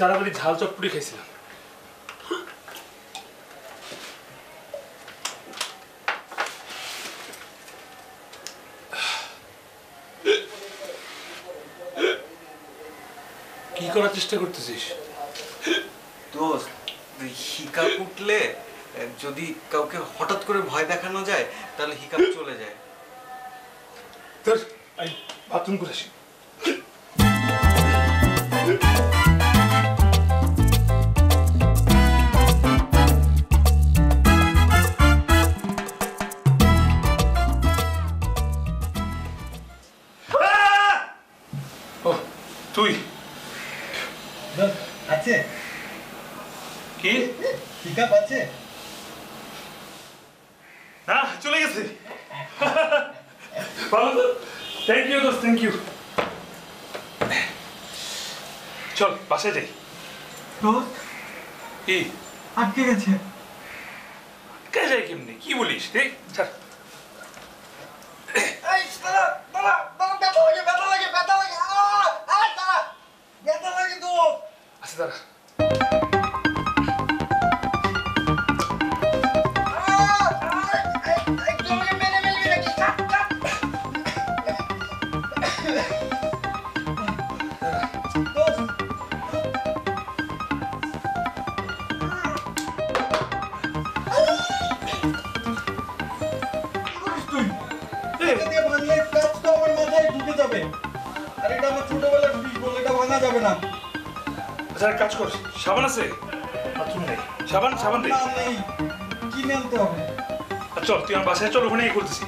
তাড়াতাড়ি ঝাল চটপুরি খাইছিলাম কি করার চেষ্টা করতেছিস? দোস্ত হিকাপ উঠলে যদি কাউকে হঠাৎ করে ভয় দেখানো যায় তাহলে হিকাপ চলে যায়। তোর বাথরুম করে আসি। পিকআপ আছে? না চলে গেছে। ভালো তো থ্যাংক ইউ দোস্ত থ্যাংক ইউ চল বাসায় যাই। দোস্ত কি? আটকে গেছে। কে যায় কেমনি? কি বলিস? রে ছাড়। এই দাদা এক কাজ কর। সাবান আছে? বাথরুম নেই। সাবান সাবান নেই কিনে আনতে হবে? চল তুই আমার বাসায় চল ওখানে করতেছি।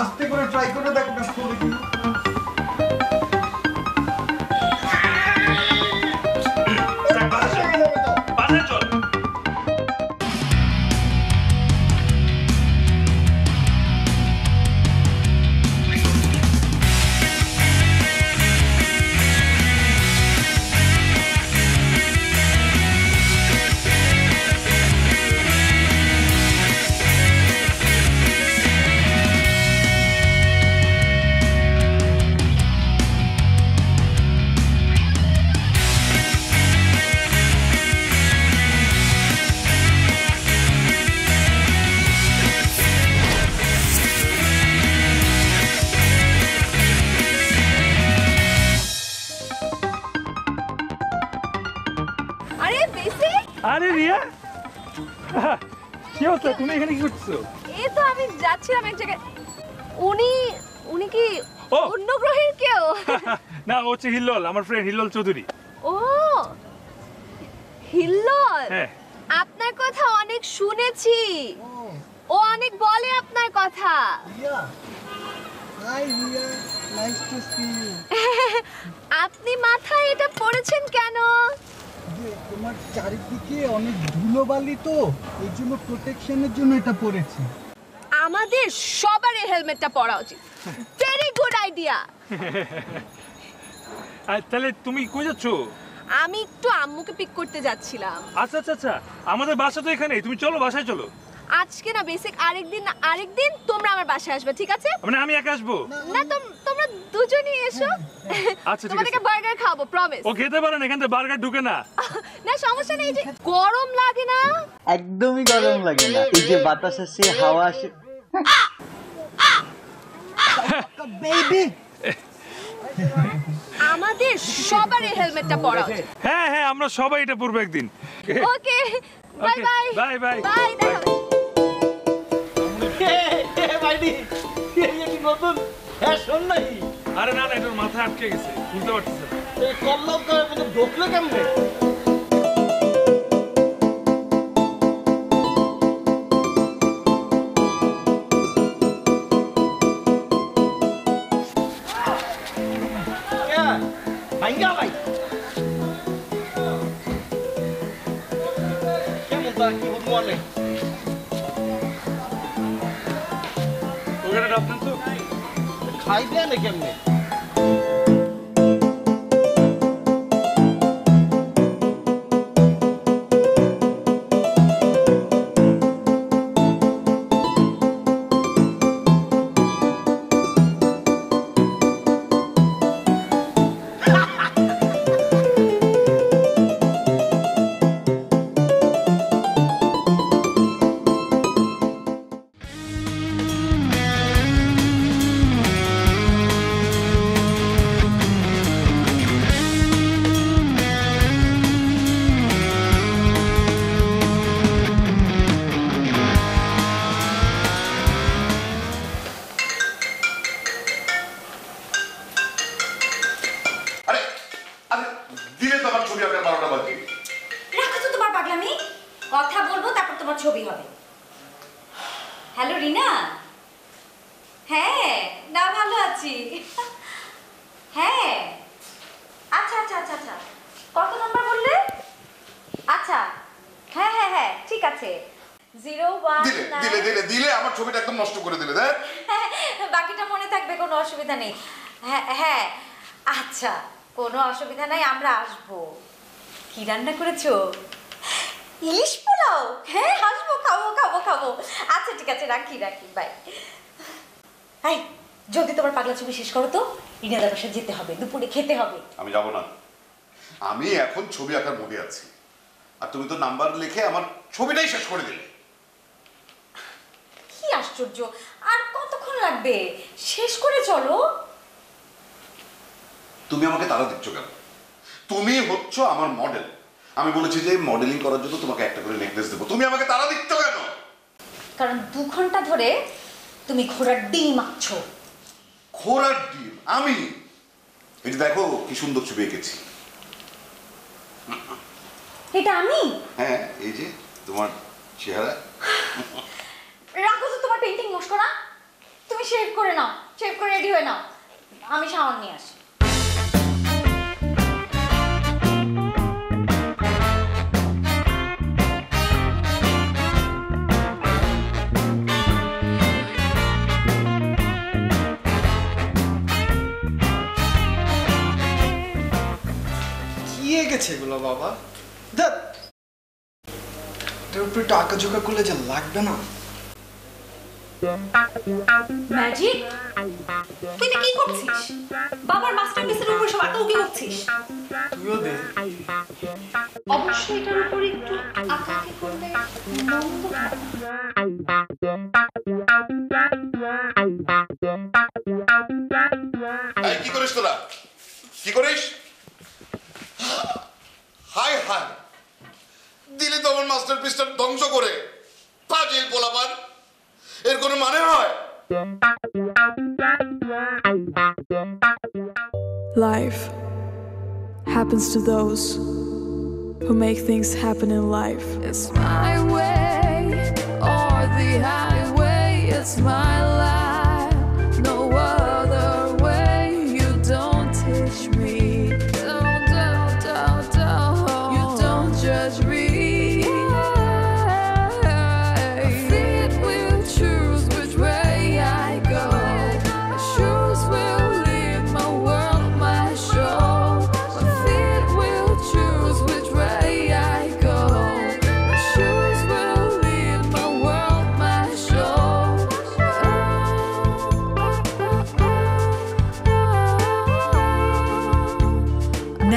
আস্তে করে ট্রাই করে দেখ করে এখানে এই তো আমি যাচ্ছিলাম এক জায়গায়। উনি উনি কি অন্য গ্রহের কেউ? না ও হচ্ছে হিল্লল আমার ফ্রেন্ড হিল্লল চৌধুরী। ও! হিল্লল? হ্যাঁ। আপনার কথা অনেক শুনেছি। ও অনেক বলে আপনার কথা। Riya hi Riya nice to see you আপনি মাথায় এটা পড়েছেন কেন? তোমার চারিদিকে অনেক ধুলোবালি তো এই জন্য প্রোটেকশনের জন্য এটা পড়েছি আমাদের সবার এই হেলমেটটা পরা উচিত। ভেরি গুড আইডিয়া আর তাহলে তুমি কই যাচ্ছ? আমি একটু আম্মুকে পিক করতে যাচ্ছিলাম। আচ্ছা আচ্ছা আচ্ছা আমাদের বাসা তো এখানেই তুমি চলো বাসায় চলো। আজকে না বেসিক আরেকদিন না আরেকদিন তোমরা আমার বাসায় আসবে ঠিক আছে? মানে আমি একা আসব? না তোম- তোমরা দুজনই এসো। আচ্ছা, ঠিক তোমাদেরকে আছে। বার্গার খাব প্রমিস ও খেতে পারে না এখান থেকে বার্গার ঢুকে না। না সমস্যা নেই যে গরম লাগে না। একদমই গরম লাগে না। এই যে বাতাস আসে হাওয়া আসে বেবি আমাদের সবারই হেলমেটটা পরা উচিত। হ্যাঁ হ্যাঁ আমরা সবাই এটা পড়ব একদিন। Okay bye bye bye, bye. Bye দেখা। নতুন ফ্যাশন নাই আরে না না, এটার মাথায় আটকে গেছে। বুঝতে পারছিস কল্লব করে ঢুকলো কেমনে? হবে। হ্যালো রিনা হ্যাঁ না ভালো আছি। হ্যাঁ। আচ্ছা আচ্ছা আচ্ছা আচ্ছা। কত নাম্বার বললে? আচ্ছা। হ্যাঁ হ্যাঁ হ্যাঁ ঠিক আছে। জিরো ওয়ান দিলে দিলে দিলে দিলে আমার ছবিটা একদম নষ্ট করে দিলে দেখ। বাকিটা মনে থাকবে কোনো অসুবিধা নেই। হ্যাঁ হ্যাঁ। আচ্ছা কোনো অসুবিধা নাই আমরা আসব। কি রান্না করেছ? ইলিশ পোলাও? হ্যাঁ হাসবো খাব খাব খাব। আচ্ছা ঠিক আছে রাখি রাখি বাই হাই যদি তোমার পাগলা ছবি শেষ করো তো। ইনাদার বাসায় যেতে হবে দুপুরে খেতে হবে। আমি যাব না। আমি এখন ছবি আঁকার মুডে আছি। আর তুমি তো নাম্বার লিখে আমার ছবিটাই শেষ করে দিলে। কি আশ্চর্য! আর কতক্ষণ লাগবে? শেষ করে চলো। তুমি আমাকে তারা দিচ্ছ কেন? তুমি হচ্ছ আমার মডেল আমি বলেছি যে মডেলিং করার জন্য তোমাকে একটা করে নেকলেস দেবো। তুমি আমাকে তারা দিচ্ছ কেন? কারণ দু ঘণ্টা ধরে তুমি ঘোড়ার ডিম আঁকছো। ঘোড়ার ডিম? আমি? এই যে দেখো কি সুন্দর ছবি এঁকেছি। এটা আমি? হ্যাঁ এই যে তোমার চেহারা। রাখো তো তোমার পেন্টিং মস্করা। তুমি শেভ করে নাও শেভ করে রেডি হয়ে নাও। আমি সাবান নিয়ে আসি। এঁকেছে এগুলো বাবা। দেখ উপরে একটু আঁকাঝোঁকা করলে যা লাগবে না। ম্যাজিক তুই কি করছিস? বাবার মাস্টারপিসের উপর সব আঁকাউকি করছিস? তুইও দে। অবশ্যই এটার উপর একটু আঁকাআঁকি করলে মন্দ কি করিস তোরা? কি করিস? হাই হাই দিলি তো আমার মাস্টার পিসটা ধ্বংস করে পাজিল পোলাপান এর কোনো মানে হয় Life happens to those who make things happen in life. It's my way or the highway. It's my life,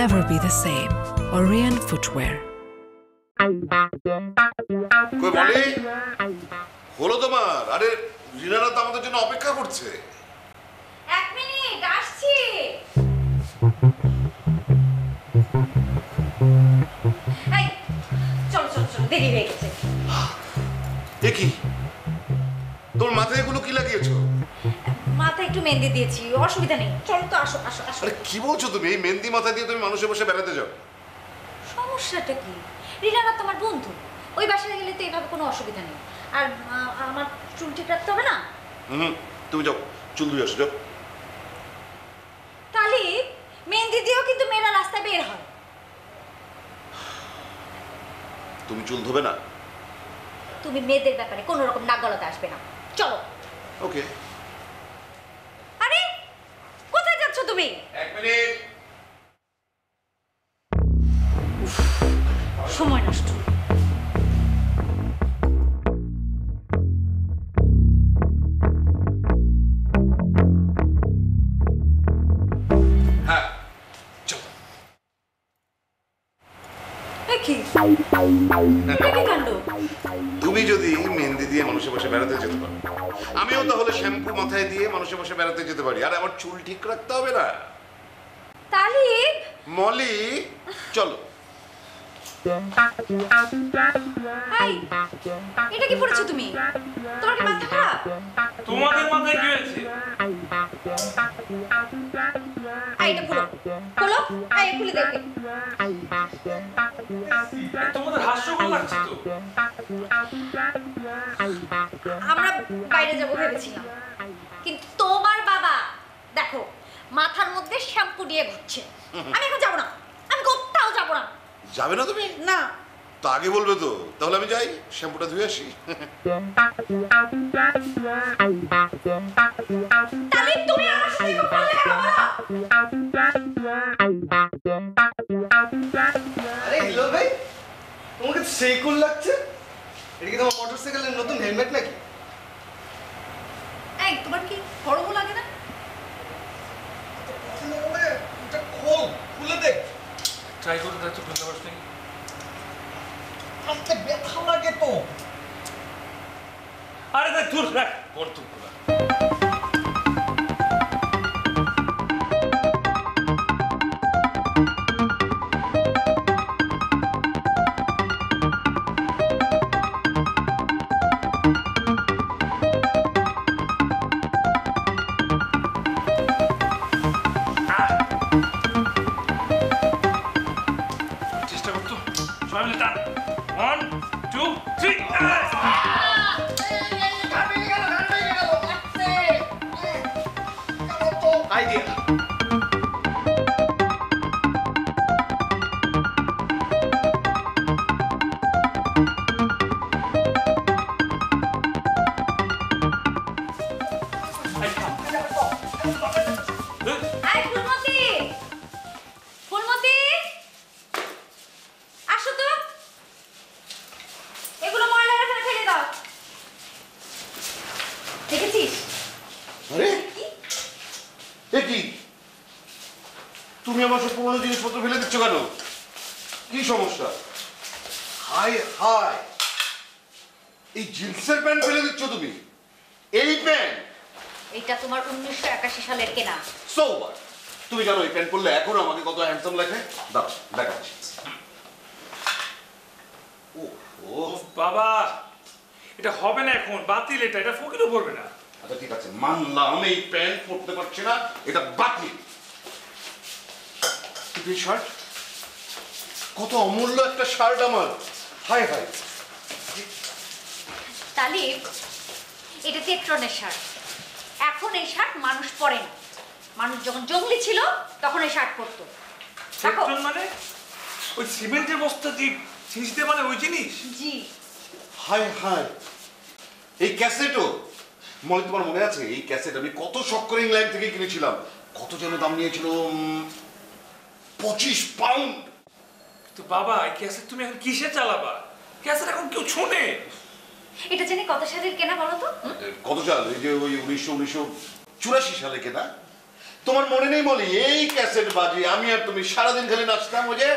Never be the same. Orion Footwear. কই বলি হলো তোমার? আরে রিনারা তো আমাদের জন্য অপেক্ষা করছে। এক মিনিট আসছি। দেরি হয়ে গেছে। এ তোর মাথায় এগুলো কি লাগিয়েছো? মাথায় একটু মেহেন্দি দিয়েছি অসুবিধা নেই। চলো তো আসো আসো আসো। আরে কি বলছো তুমি? এই মেহেন্দি মাথায় দিয়ে তুমি মানুষে বসে বেড়াতে যাও। সমস্যাটা কি? রিনারা তোমার বন্ধু। ওই বাসায় গেলে তো এভাবে কোনো অসুবিধা নেই। আর আমার চুল ঠিক রাখতে হবে না? হুম তুমি যাও চুল ধুয়ে আসো যাও। তাহলে মেহেন্দি দিয়েও কিন্তু মেয়েরা রাস্তায় বের হয়। তুমি চুল ধোবে না? তুমি মেয়েদের ব্যাপারে কোনো রকম নাক গলাতে আসবে না। চলো। ওকে। আরে কোথায় যাচ্ছ তুমি? এক মিনিট। মানুষে বসে বেড়াতে যেতে পারি। আর আমার চুল ঠিক রাখতে হবে না। তালিব! মলি চলো। হাই এটা কি পড়েছো তুমি? তোমার কি মাথা খারাপ? তোমাদের মাথায় কি হয়েছে? এই এই এটা খুলো। খুলো। এই খুলে দেখে। তোমাদের হাস্যকর লাগছে তো। বাইরে যাব ভেবেছিলাম। কিন্তু তোমার বাবা দেখো মাথার মধ্যে শ্যাম্পু দিয়ে ঘুরছে। আমি এখন যাব না। আমি কোথাও যাব না। যাবে না তুমি? না। তো আগে বলবে তো। তাহলে আমি যাই শ্যাম্পুটা ধুয়ে আসি। তাহলে তুমি আমার বলো? আরে ভাই তোমাকে সেই কুল লাগছে? এটা কি তোমার মোটরসাইকেলের নতুন হেলমেট নাকি? এই তোমার কি গরমও লাগে না? এটা খোল খুলে দেখ ট্রাই করে দেখো খুলতে পারছ নাকি? আস্তে ব্যথা লাগে তো। আরে দেখ দূর রাখ। খোলা দেখেছিস? আরে? এ কি? তুমি আমার সব পুরোনো জিনিসপত্র ফেলে দিচ্ছ কেন? কি সমস্যা? Hi hi. এই জিন্সের প্যান্ট ফেলে দিচ্ছ তুমি? এই প্যান্ট? এটা তোমার উনিশশো একাশি সালের কেনা। সো তুমি জানো এই প্যান্ট পরলে এখনও আমাকে কত হ্যান্ডসাম লাগে? দাঁড়াও দেখাচ্ছি। ও বাবা এটা হবে না এখন বাতিল এটা এটা ফকিরও পড়বে না। আচ্ছা ঠিক আছে মানলাম এই প্যান্ট পরতে পারছি না এটা বাতিল। কিন্তু এই শার্ট? কত অমূল্য একটা শার্ট আমার। হাই হাই তালিব এটা টেকট্রনের শার্ট। এখন এই শার্ট মানুষ পরে না মানুষ যখন জঙ্গলি ছিল তখন এই শার্ট পরতো। মানে? ওই সিমেন্টের বস্তা যে ছিঁচতে মানে ওই জিনিস? জি। হাই হাই এই ক্যাসেটও? মনে তোমার মনে আছে? এই ক্যাসেট আমি কত শখ করে ইংল্যান্ড থেকে কিনেছিলাম। কত যেন দাম নিয়েছিল পঁচিশ পাউন্ড। তো বাবা এই ক্যাসেট তুমি এখন কিসে চালাবা? ক্যাসেট এখন কেউ শোনে এটা জেনে কত সালের কেনা বলো তো? কত সাল? এই যে ওই উনিশশো উনিশশো চুরাশি সালে কেনা। তোমার মনে নেই বলি এই ক্যাসেট বাজি আমি আর তুমি সারাদিন খালি নাচতাম ওই যে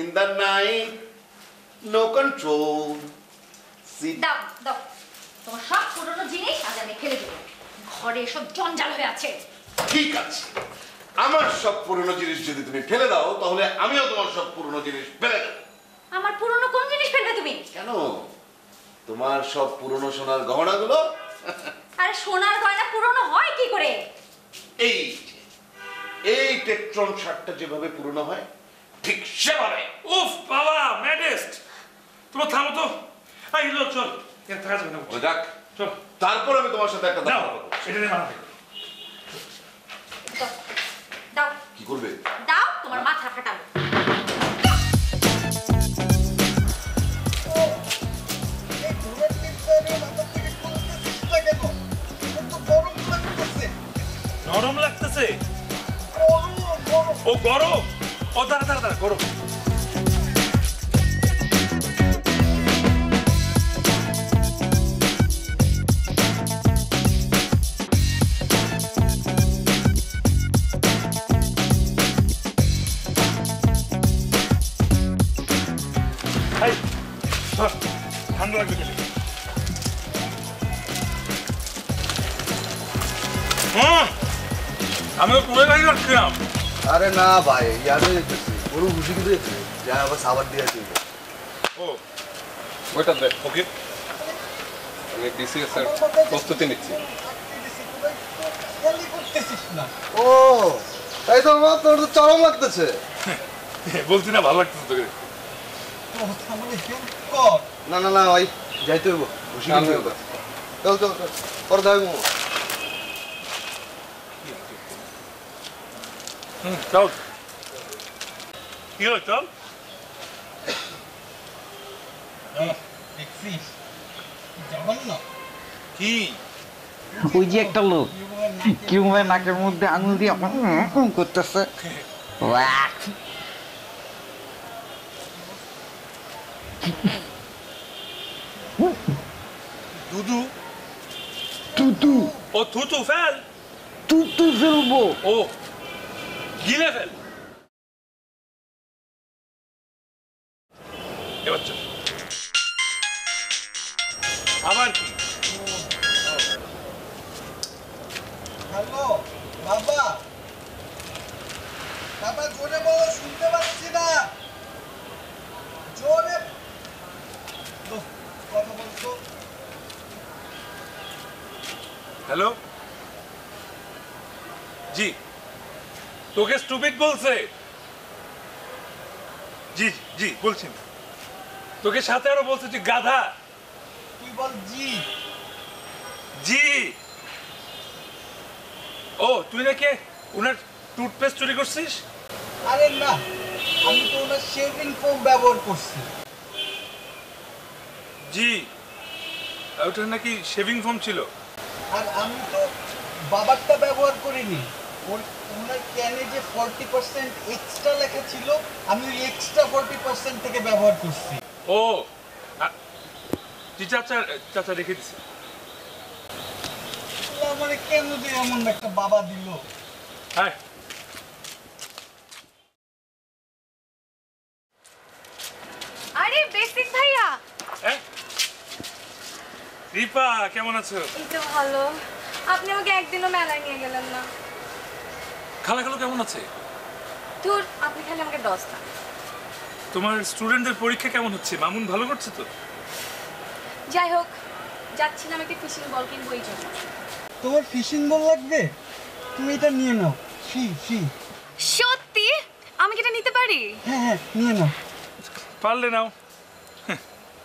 in the night no control দাও দাও। তোমার সব পুরনো জিনিস আজ আমি ফেলে দেবো। ঘরে এসব জঞ্জাল হয়ে আছে। ঠিক আছে। আমার সব পুরনো জিনিস যদি তুমি ফেলে দাও তাহলে আমিও তোমার সব পুরনো জিনিস ফেলে দেবো। আমার পুরনো কোন জিনিস ফেলবে তুমি? কেন? তোমার সব পুরনো সোনার গহনাগুলো? আরে সোনার গয়না পুরনো হয় কি করে? এই এই টেকট্রন শার্টটা যেভাবে পুরনো হয় ঠিক সেভাবে। উফ বাবা ম্যাডেস্ট। তোমার থামো তো। এই লো চল এখানে থাকা যাবে না ও যাক চল তারপর আমি তোমার সাথে একটা দাও কথা বলব। এটা নিয়ে দাও, দাও কি করবে দাও তোমার মাথা ফাটাবো গরম লাগতেছে নরম লাগতেছে গরম গরম ও গরম ও দাঁড়া দাঁড়া দাঁড়া গরম ঠান্ডা লাগবে খেলে হুম আমিও পুরো গাড়ি রাখছিলাম। আরে না ভাই ইয়ারে কিন্তু যা আবার সাবার দিয়ে ও ওইটা দেখ ওকে। আমি ডিসিএস এর প্রস্তুতি নিচ্ছি। ও তাই তো তোর তো চরম লাগতেছে। বলছি না ভালো লাগতেছে তোকে কর। না না না ভাই যাইতে হইব খুশি কিনতে চল চল চল পরে যাবি চল কি হলো চল। দেখছিস? না? কি? ওই যে একটা লোক কেউ ভাই নাকের মধ্যে আঙুল দিয়ে করতেছে। ওয়াক। দুদু তুতু ও থুতু ফেল তুতু ফেলব ও এবার চল আবার কি? হ্যালো বাবা। বাবা জোরে বলো শুনতে পাচ্ছি না জোরে দোস্ত, কথা বলছো হ্যালো জি। তোকে স্টুপিড বলছে। জি জি বলছি তোকে সাথে আরও বলছে তুই গাধা। তুই বল জি। জি। ও তুই নাকি ওনার টুথপেস্ট চুরি করছিস? আরে না আমি তো ওনার শেভিং ফোম ব্যবহার করছি। জি। ওটা নাকি শেভিং ফোম ছিল? আর আমি তো বাবারটা ব্যবহার করিনি। ওর ওনার ক্যানে যে ফর্টি পার্সেন্ট এক্সট্রা লেখা ছিল আমি ওই এক্সট্রা ফর্টি পার্সেন্ট থেকে ব্যবহার করছি। ও চাচা চাচা রেখে দিছে। আমার কেন যে এমন একটা বাবা দিল? হ্যাঁ আরে বেসিক ভাইয়া হ্যাঁ রিপা কেমন আছো? এই তো ভালো। আপনি আমাকে একদিনও মেলায় নিয়ে গেলেন না। খালা খালো কেমন আছে? ধুর আপনি খালি আমাকে দশ দেন। তোমার স্টুডেন্টদের পরীক্ষা কেমন হচ্ছে? মামুন ভালো করছে তো? যাই হোক যাচ্ছিলাম একটি ফিশিং বল কিনবো এই জন্য। তোমার ফিশিং বল লাগবে? তুমি এটা নিয়ে নাও। ফি ফি সত্যি? আমি কি এটা নিতে পারি? হ্যাঁ হ্যাঁ নিয়ে নাও। পারলে নাও।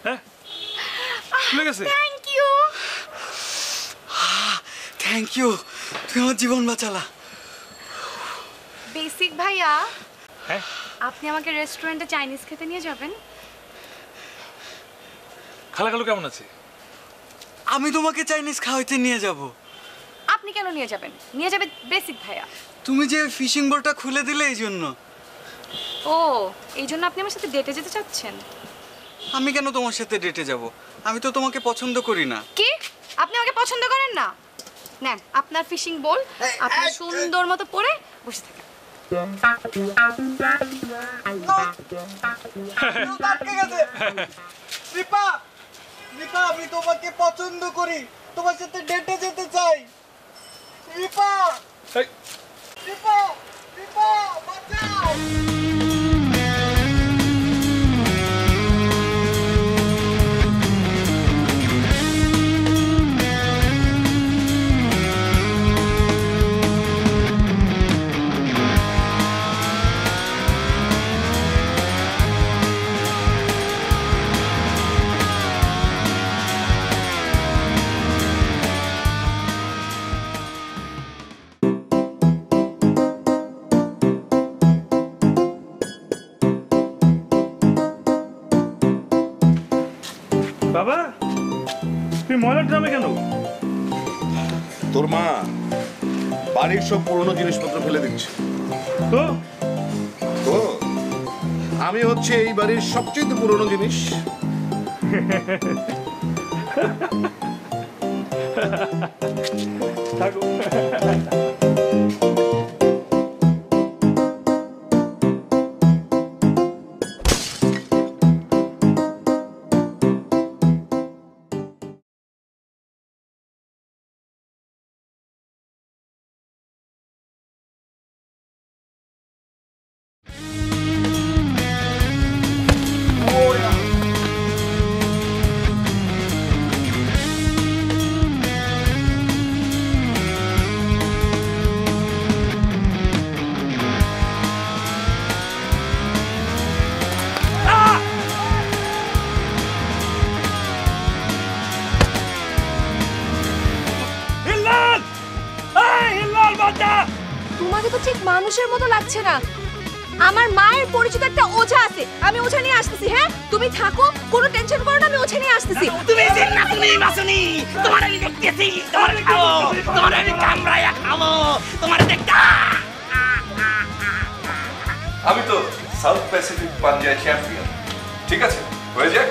হ্যাঁ খুলে গেছে থ্যাংক ইউ তুই আমার জীবন বাঁচালা। বেসিক ভাইয়া হ্যাঁ? আপনি আমাকে রেস্টুরেন্টে চাইনিজ খেতে নিয়ে যাবেন? খালা খালো কেমন আছে? আমি তোমাকে চাইনিজ খাওয়াইতে নিয়ে যাব। আপনি কেন নিয়ে যাবেন? নিয়ে যাবে বেসিক ভাইয়া। তুমি যে ফিশিং বোটটা খুলে দিলে এই জন্য। ও এই জন্য আপনি আমার সাথে ডেটে যেতে চাচ্ছেন? আমি কেন তোমার সাথে ডেটে যাব? আমি তো তোমাকে পছন্দ করি না। কি? আপনি আমাকে পছন্দ করেন না? নেন আপনার ফিশিং বল আপনি সুন্দর মতো পরে বসে থাকেন। আমি তোমাকে পছন্দ করি। তোমার সাথে ডেটে যেতে চাই। বাঁচাও। পুরনো জিনিসপত্র ফেলে দিচ্ছে। তো? আমি হচ্ছে এই বাড়ির সবচেয়ে পুরনো জিনিস। থাকো মানুষের মতো লাগছে না। আমার মায়ের পরিচিত একটা ওঝা আছে আমি ওঝা নিয়ে আসতেছি হ্যাঁ? তুমি থাকো কোনো টেনশন করো না আমি ওঝা নিয়ে আসতেছি। তুমি যে নাচুনি বাসুনি। তোমার আমি দেখতেছি তোমার খাব তোমার আমি কামড়াইয়া খাব তোমার দেখা আমি তো সাউথ প্যাসিফিক পাঞ্জায় চ্যাম্পিয়ন ঠিক আছে? হয়ে যাক?